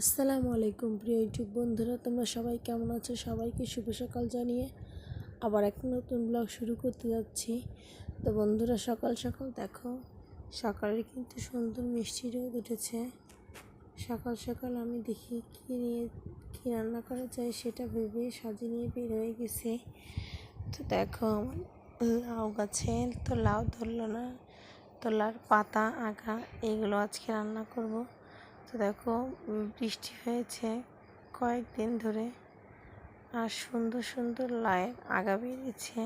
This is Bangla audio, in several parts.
আসসালামু আলাইকুম, প্রিয় ইউটিউব বন্ধুরা, তোমরা সবাই কেমন আছো? সবাইকে শুভ সকাল জানিয়ে আবার এক নতুন ব্লগ শুরু করতে যাচ্ছি। তো বন্ধুরা, সকাল সকাল দেখো, সকালে কিন্তু সুন্দর মিষ্টি রোদ উঠেছে। সকাল সকাল আমি দেখি কী নিয়ে, কী রান্না করা যায় সেটা ভেবে সাজিয়ে নিয়ে বের হয়ে গেছে। তো দেখো লাউ গাছে তো লাউ ধরলো না, তো লাউর পাতা আঁকা এগুলো আজকে রান্না করব। তো দেখো বৃষ্টি হয়েছে কয়েকদিন ধরে আর সুন্দর সুন্দর লায়ের আগা বেরিয়েছে।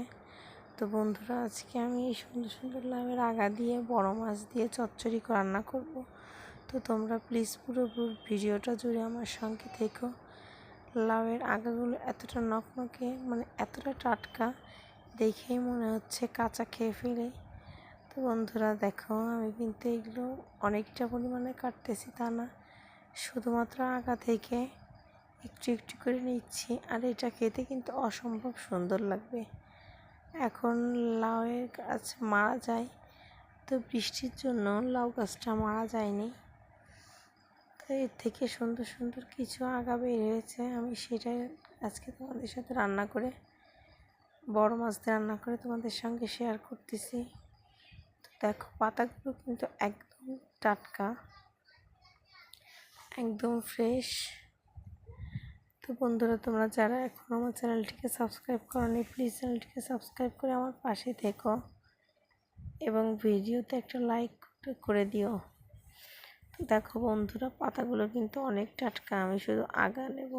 তো বন্ধুরা, আজকে আমি এই সুন্দর সুন্দর লাউয়ের আগা দিয়ে, বড় মাছ দিয়ে চচ্চড়ি রান্না করব। তো তোমরা প্লিজ পুরো ভিডিওটা জুড়ে আমার সঙ্গে থেকো। লাউয়ের আগাগুলো এতটা নকনকে মানে এতটা টাটকা, দেখেই মনে হচ্ছে কাঁচা খেয়ে ফেলে। তো বন্ধুরা, দেখো, আমি কিন্তু এগুলো অনেকটা পরিমাণে কাটতেছি তা না। শুধুমাত্র আগা থেকে একটু একটু করে নিচ্ছি, আর এটা খেতে কিন্তু অসম্ভব সুন্দর লাগবে। এখন লাউয়ের গাছ মারা যায়, তো বৃষ্টির জন্য লাউ গাছটা মারা যায়নি। তো এর থেকে সুন্দর সুন্দর কিছু আগা বের হয়েছে, আমি সেটাই আজকে তোমাদের সাথে রান্না করে, বড় মাছ দিয়ে রান্না করে তোমাদের সঙ্গে শেয়ার করতেছি। তো দেখো, পাতাগুলো কিন্তু একদম টাটকা। একদম ফ্রেশ তো বন্ধুরা, তোমরা যারা এখন আমার চ্যানেলটিকে সাবস্ক্রাইব করনি প্লিজ চ্যানেলটিকে সাবস্ক্রাইব করে আমার পাশে থেকো এবং ভিডিওতে একটা লাইক করে দিও। তো দেখো বন্ধুরা, পাতাগুলো কিন্তু অনেক টাটকা, আমি শুধু আগা নেব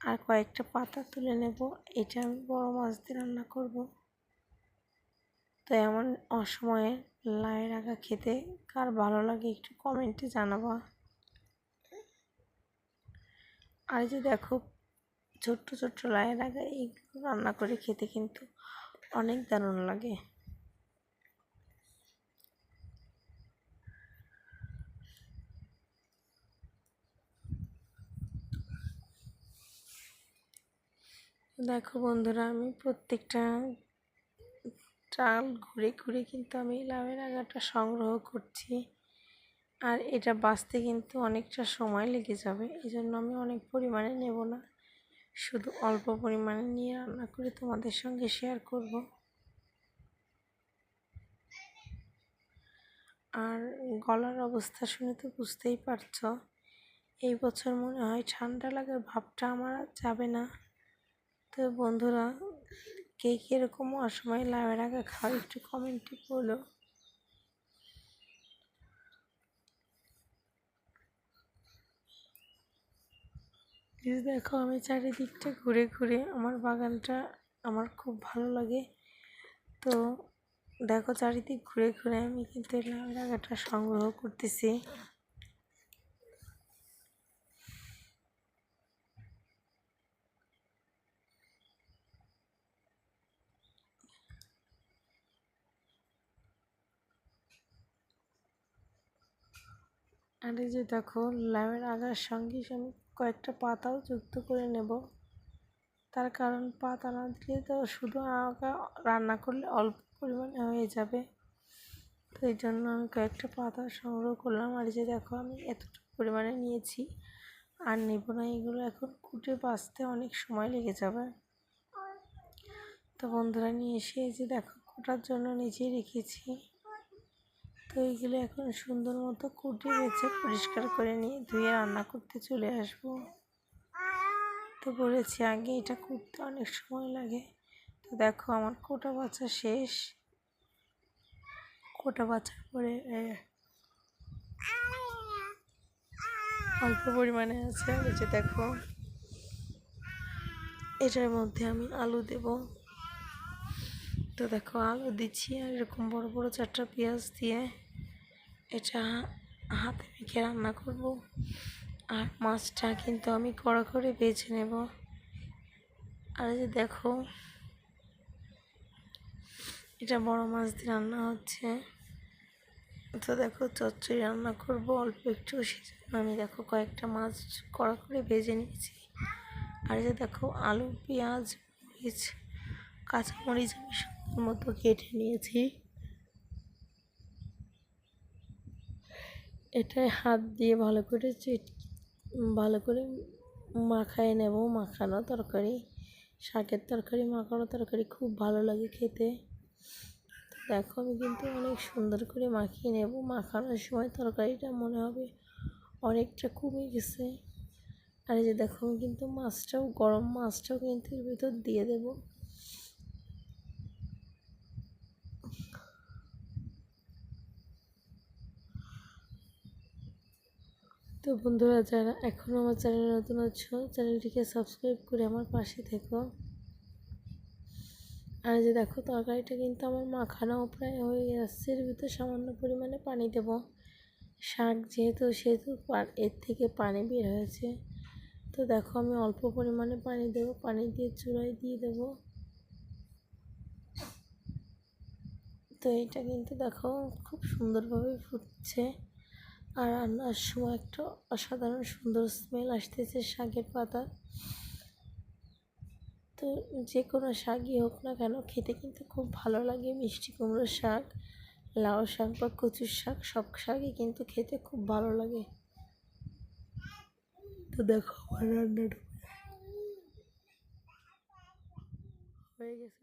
আর কয়েকটা পাতা তুলে নেব। এটা আমি বড় মাছ দিয়ে রান্না করব। তো এমন অসময়ে লায়ের আগা খেতে কার ভালো লাগে একটু কমেন্টে জানাবা। আর যে দেখো, ছোট্ট ছোট্ট লায়ের আগা এইগুলো রান্না করে খেতে কিন্তু অনেক দারুণ লাগে। দেখো বন্ধুরা, আমি প্রত্যেকটা চাল ঘুরে ঘুরে কিন্তু আমি লাউয়ের আগাটা সংগ্রহ করছি। আর এটা বাঁচতে কিন্তু অনেকটা সময় লেগে যাবে। এই জন্য আমি অনেক পরিমাণে নেব না। শুধু অল্প পরিমাণে নিয়ে রান্না করে তোমাদের সঙ্গে শেয়ার করব। আর গলার অবস্থা শুনে তো বুঝতেই পারছ। এই বছর মনে হয় ঠান্ডা লাগার ভাবটা আমার যাবে না। তো বন্ধুরা, কে কীরকম অসময় লাভের আগে খাও একটু কমেন্টে বলো। যে দেখো, আমি চারিদিকটা ঘুরে ঘুরে আমার বাগানটা আমার খুব ভালো লাগে। তো দেখো, চারিদিক ঘুরে ঘুরে আমি কিন্তু ডাগাটা সংগ্রহ করতেছি। আর এই যে দেখো, লাউয়ের আগার সঙ্গে আমি কয়েকটা পাতাও যুক্ত করে নেব। তার কারণ পাতা না দিলে তো শুধু আগা রান্না করলে অল্প পরিমাণে হয়ে যাবে। তো এই জন্য আমি কয়েকটা পাতা সংগ্রহ করলাম। আর যে দেখো, আমি এতটুকু পরিমাণে নিয়েছি। আর নেব না, এগুলো এখন কুটে বাঁচতে অনেক সময় লেগে যাবে। তো বন্ধুরা নিয়ে এসে যে দেখো, কোটার জন্য নিজেই রেখেছি। তো এইগুলো এখন সুন্দর মতো কুটে বেছে পরিষ্কার করে নিয়ে ধুয়ে রান্না করতে চলে আসব। তো বলেছি, আগে এটা করতে অনেক সময় লাগে। তো দেখো, আমার কোটা বাছা শেষ। কোটা বাছার পরে অল্প পরিমাণে আছে। আর যে দেখো, এটার মধ্যে আমি আলু দেব। তো দেখো, আলু দিচ্ছি আর এরকম বড় বড় চারটা পেঁয়াজ দিয়ে এটা হাতে মেখে রান্না করব। আর মাছটা কিন্তু আমি কড়া করে বেছে নেব। আর যে দেখো, এটা বড় মাছ দিয়ে রান্না হচ্ছে। তো দেখো, চচ্চড়ি রান্না করব, অল্প একটু সেজন্য আমি দেখো, কয়েকটা মাছ কড়া করে ভেজে নিয়েছি। আর যে দেখো, আলু, পেঁয়াজ, মরিচ, কাঁচামরিচ আমি সুন্দর মতো কেটে নিয়েছি। এটাই হাত দিয়ে ভালো করে ভালো করে মাখায় নেব। মাখানো তরকারি, শাকের তরকারি, মাখানো তরকারি খুব ভালো লাগে খেতে। দেখো আমি কিন্তু অনেক সুন্দর করে মাখিয়ে নেব। মাখানোর সময় তরকারিটা মনে হবে অনেকটা কমে গেছে। আর এই যে দেখো কিন্তু মাছটাও, গরম মাছটাও কিন্তু এর ভিতর দিয়ে দেব। তো বন্ধুরা, যারা এখনও আমার চ্যানেলে নতুন আছো, চ্যানেলটিকে সাবস্ক্রাইব করে আমার পাশে থেকো। আর যে দেখো, তরকারিটা কিন্তু আমার মাখানাও প্রায় হয়ে যাচ্ছে এর ভিতর সামান্য পরিমাণে পানি দেব। শাক যেহেতু, সেহেতু এর থেকে পানি বের হয়েছে। তো দেখো, আমি অল্প পরিমাণে পানি দেবো। পানি দিয়ে চুলায় দিয়ে দেবো। তো এটা কিন্তু দেখো, খুব সুন্দরভাবে ফুটছে। আর রান্নার সময় একটা অসাধারণ সুন্দর স্মেল আসতেছে শাকের পাতা। তো যে কোনো শাকই হোক না কেন, খেতে কিন্তু খুব ভালো লাগে মিষ্টি কুমড়োর শাক, লাউ শাক বা কচুর শাক, সব শাকই কিন্তু খেতে খুব ভালো লাগে। তো দেখো আমার রান্নাটা হয়ে গেছে।